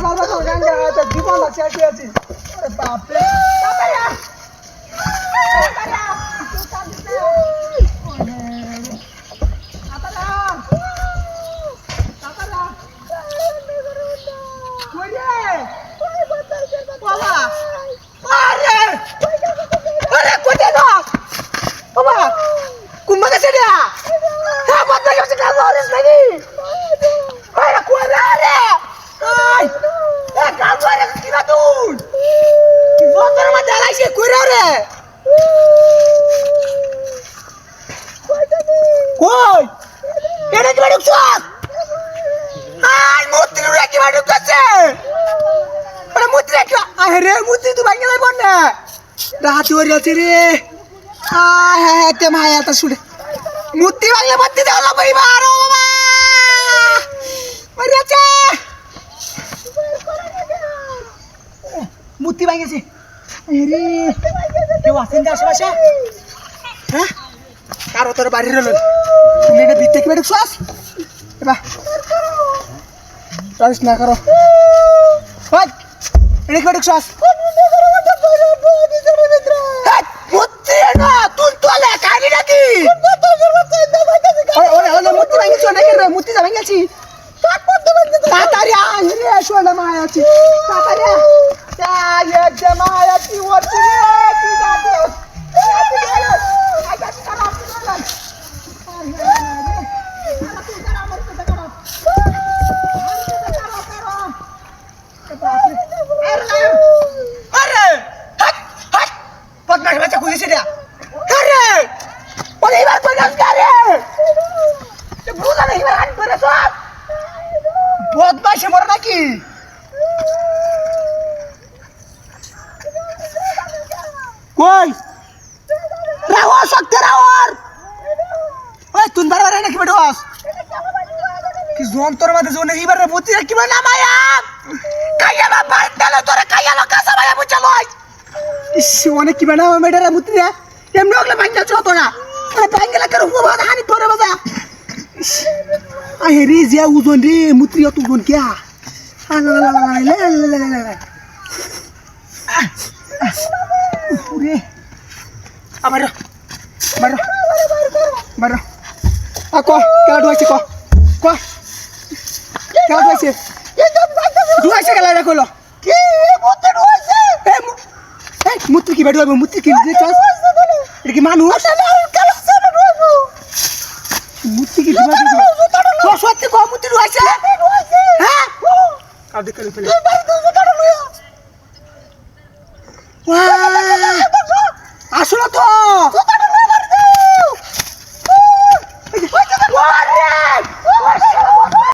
বাবা তো গাঙ্গা তো জীবন আছে আছে আছে আরে! বাপ রে তাতারিয়া তাতারিয়া বাবা আরে আরে কোথায় গো বাবা কুম্ভা গেছে রে হ্যাঁ বদলা গেছে কাজ হরিস নাকি আরে কই রে আরে আই এ কাজ হরিস কি না তুই কি মা জ্বালাইছে কই? রে রে এটা কি বাড়ি চল আই মূর্তি রে কি বাড়ি কাছে আরে মূর্তি রে আরে মূর্তি তুই ভাঙে যাইব না রাতে ওরে আছে রে। আয় হ্যাঁ হ্যাঁ তে মায়া তা শুনে। মূর্তি ভাঙলে মূর্তি দেওয়া লাগবে এবার ও বাবা। মরে আছে। মূর্তি ভাঙেছে। এরে কেউ আছেন আশেপাশে? হ্যাঁ? কারও তোর বাড়ির হলো তুমি এটা বিদ্যা কীভাবে ঢুকছো আস এবার। টানিস না করো। এটা কীভাবে ঢুকছো আস মুক্তি যাবেন গেছি তাড়াতাড়ি আয় রে শোনা মায় আছি। তাড়াতাড়ি What? Vai, chamou aqui! কই রাও শক্তি রাও ওই তুন বারবার নাকি বেডোস কি জোন তোর মধ্যে জোন এইবার রে বুতি কি না মায়া? কাইয়া মা বাড়ি তেলে তোরে কাইয়া লোকা সবাই বুঝে লই ইস, অনেক কি বেনা মেডা রে বুতি রে। এমনি ওগলে ভাঙ্গা ছোট না। আরে ভাঙ্গলা করে হুয়া বাদ হানি জিয়া উজন রে, মুত্রিয়া কিয়া। আলা আলা আলা আলা আলা ಬರ್ರ ಬರ್ರ ಬರ್ರ ಆ ಕೋ ಕೆಳಗಡೆ ಹೋಯ್ಸಿ ಕೋ ಕೋ ಕೆಳಗಡೆ ಹೋಯ್ಸಿ ঢুকাইছে গেল রে কইলো কি মুত্তি ঢুকাইছে এ এই মুত্তি কি বেড়াবো মুত্তি কি দিছ এটা কি মানুষ? আসলে আর কালো সেটা ঢুকাবো মুত্তি কি ঢুকাইছে তো সত্যি কো মুত্তি ঢুকাইছে হ্যাঁ? আর দেখালি ফেলে। ওয়া